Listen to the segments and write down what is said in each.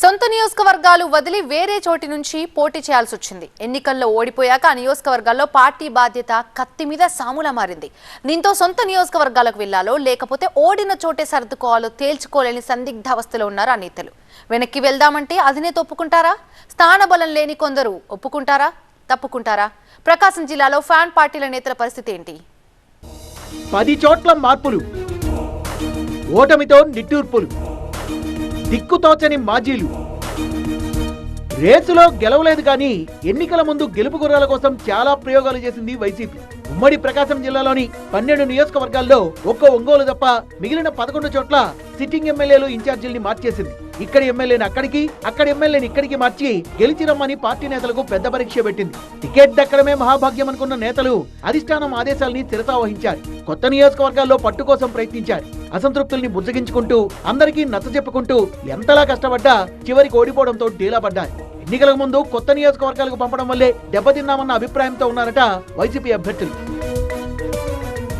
సొంత నియోజకవర్గాలు వదిలి వేరే చోటి నుంచి పోటీ చేయాల్సి వచ్చింది. ఎన్నికల్లో ఓడిపోయాక ఆ నియోజకవర్గాల్లో పార్టీ బాధ్యత కత్తి మీద సాములా మారింది. దీంతో సొంత నియోజకవర్గాలకు వెళ్ళాలో లేకపోతే ఓడిన చోటే సర్దుకోవాలో తేల్చుకోలేని సందిగ్ధావస్థలో ఉన్నారు ఆ నేతలు వెనక్కి వెళ్దామంటే అధినేత ఒప్పుకుంటారా? స్థానబలం లేని కొందరు ఒప్పుకుంటారా? తప్పుకుంటారా? ప్రకాశం జిల్లాలో ఫ్యాన్ పార్టీల నేతల పరిస్థితి ఏంటి? పది చోట్ల మార్పులు. ఓటమితో నిట్టూర్పులు. దిక్కుతోచని మాజీలు. రేసులో గెలవలేదు కానీ ఎన్నికల ముందు గెలుపు గుర్రాల కోసం చాలా ప్రయోగాలు చేసింది వైసీపీ. ఉమ్మడి ప్రకాశం జిల్లాలోని పన్నెండు నియోజకవర్గాల్లో ఒక్క ఒంగోలు తప్ప మిగిలిన పదకొండు చోట్ల సిట్టింగ్ ఎమ్మెల్యేలు ఇన్ఛార్జీల్ని మార్చేసింది. ఇక్కడి ఎమ్మెల్యేని అక్కడికి అక్కడి ఎమ్మెల్యేని ఇక్కడికి మార్చి గెలిచి రమ్మని పార్టీ నేతలకు పెద్ద పరీక్ష పెట్టింది. టికెట్ దక్కడమే మహాభాగ్యం అనుకున్న నేతలు అధిష్టానం ఆదేశాల్ని శిరసావహించారు కొత్త నియోజకవర్గాల్లో పట్టు కోసం ప్రయత్నించారు. అసంతృప్తుల్ని బుజ్జగించుకుంటూ అందరికీ నచ్చ చెప్పుకుంటూ ఎంతలా కష్టపడ్డా చివరికి ఓడిపోవడంతో డీలాపడ్డారు ఎన్నికలకు ముందు కొత్త నియోజకవర్గాలకు పంపడం వల్లే దెబ్బతిన్నామన్న అభిప్రాయంతో ఉన్నారట వైసీపీ అభ్యర్థులు.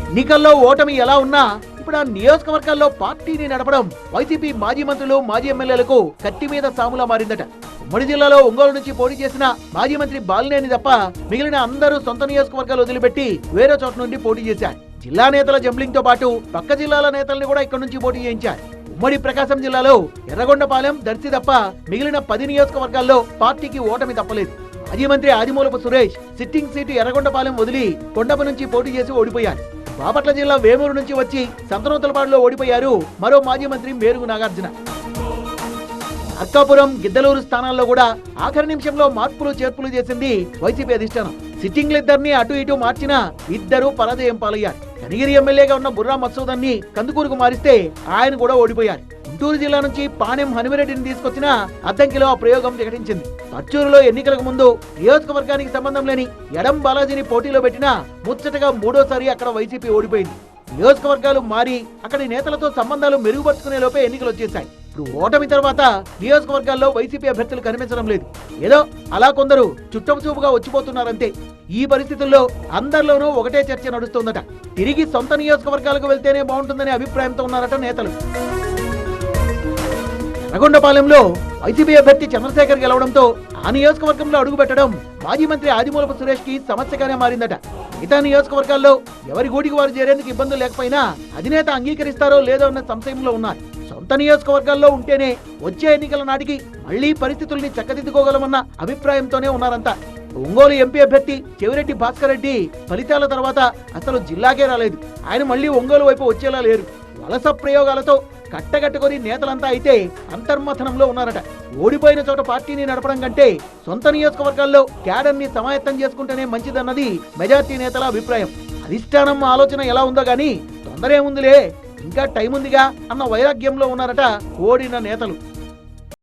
ఎన్నికల్లో ఓటమి ఎలా ఉన్నా ఇప్పుడు ఆ నియోజకవర్గాల్లో పార్టీని నడపడం వైసీపీ మాజీ మంత్రులు మాజీ ఎమ్మెల్యేలకు కత్తి మీద సాములా మారిందట. ఉమ్మడి జిల్లాలో ఒంగోలు నుంచి పోటీ చేసిన మాజీ మంత్రి బాలినేని తప్ప మిగిలిన అందరూ సొంత నియోజకవర్గాలు వదిలిపెట్టి వేరే చోట నుండి పోటీ చేశారు. జిల్లా నేతల జంబ్లింగ్తో పాటు పక్క జిల్లాల నేతల్ని కూడా ఇక్కడ నుంచి పోటీ చేయించారు. ఉమ్మడి ప్రకాశం జిల్లాలో ఎర్రగొండపాలెం దర్శి తప్ప మిగిలిన పది నియోజకవర్గాల్లో పార్టీకి ఓటమి తప్పలేదు. మాజీ మంత్రి ఆదిమూలపు సురేష్ సిట్టింగ్ సీటు ఎర్రగొండపాలెం వదిలి కొండప నుంచి పోటీ చేసి ఓడిపోయారు. బాపట్ల జిల్లా వేమూరు నుంచి వచ్చి సంతనోతలపాడులో ఓడిపోయారు మరో మాజీ మంత్రి మేరుగు నాగార్జున. అక్కాపురం గిద్దలూరు స్థానాల్లో కూడా ఆఖరి నిమిషంలో మార్పులు చేర్పులు చేసింది వైసీపీ అధిష్టానం. సిట్టింగ్లిద్దరిని అటు ఇటు మార్చినా ఇద్దరు పరాజయం పాలయ్యారు. కనిగిరి ఎమ్మెల్యేగా ఉన్న బుర్రా మత్సూదన్ని కందుకూరుకు మారిస్తే ఆయన కూడా ఓడిపోయారు. గుంటూరు జిల్లా నుంచి పాణెం హనుమిరెడ్డిని తీసుకొచ్చిన అద్దంకిలో ఆ ప్రయోగం ప్రకటించింది. పర్చూరులో ఎన్నికలకు ముందు నియోజకవర్గానికి సంబంధం లేని ఎడం బాలాజీని పోటీలో పెట్టినా ముచ్చటగా మూడోసారి అక్కడ వైసీపీ ఓడిపోయింది. నియోజకవర్గాలు మారి అక్కడి నేతలతో సంబంధాలు మెరుగుపరుచుకునే లోపే ఎన్నికలు వచ్చేశాయి. ఇప్పుడు ఓటమి తర్వాత నియోజకవర్గాల్లో వైసీపీ అభ్యర్థులు కనిపించడం లేదు. ఏదో అలా కొందరు చుట్టం చూపుగా వచ్చిపోతున్నారంతే. ఈ పరిస్థితుల్లో అందరిలోనూ ఒకటే చర్చ నడుస్తోందట. తిరిగి సొంత నియోజకవర్గాలకు వెళ్తేనే బాగుంటుందనే అభిప్రాయంతో ఉన్నారట నేతలు. నగొండపాలెంలో వైసీపీ అభ్యర్థి చంద్రశేఖర్ గెలవడంతో ఆ నియోజకవర్గంలో అడుగుపెట్టడం మాజీ మంత్రి ఆదిమూలపు సురేష్కి సమస్యగానే మారిందట. మిగతా నియోజకవర్గాల్లో ఎవరి గూటికి వారు చేరేందుకు ఇబ్బందులు లేకపోయినా అధినేత అంగీకరిస్తారో లేదో అన్న సంశయంలో ఉన్నారు. సొంత నియోజకవర్గాల్లో ఉంటేనే వచ్చే ఎన్నికల నాటికి మళ్ళీ పరిస్థితుల్ని చక్కదిద్దుకోగలమన్న అభిప్రాయంతోనే ఉన్నారంతా. ఒంగోలు ఎంపీ అభ్యర్థి చెవిరెడ్డి భాస్కర్ రెడ్డి ఫలితాల తర్వాత అసలు జిల్లాకే రాలేదు. ఆయన మళ్ళీ ఒంగోలు వైపు వచ్చేలా లేరు. వలస ప్రయోగాలతో కట్టగట్టుకొని నేతలంతా అయితే అంతర్మథనంలో ఉన్నారట. ఓడిపోయిన చోట పార్టీని నడపడం కంటే సొంత నియోజకవర్గాల్లో క్యాడర్ని సమాయత్తం చేసుకుంటేనే మంచిదన్నది మెజార్టీ నేతల అభిప్రాయం. అధిష్టానం ఆలోచన ఎలా ఉందో గానీ తొందరేముందిలే. ఇంకా టైం ఉందిగా అన్న వైరాగ్యంలో ఉన్నారట ఓడిన నేతలు.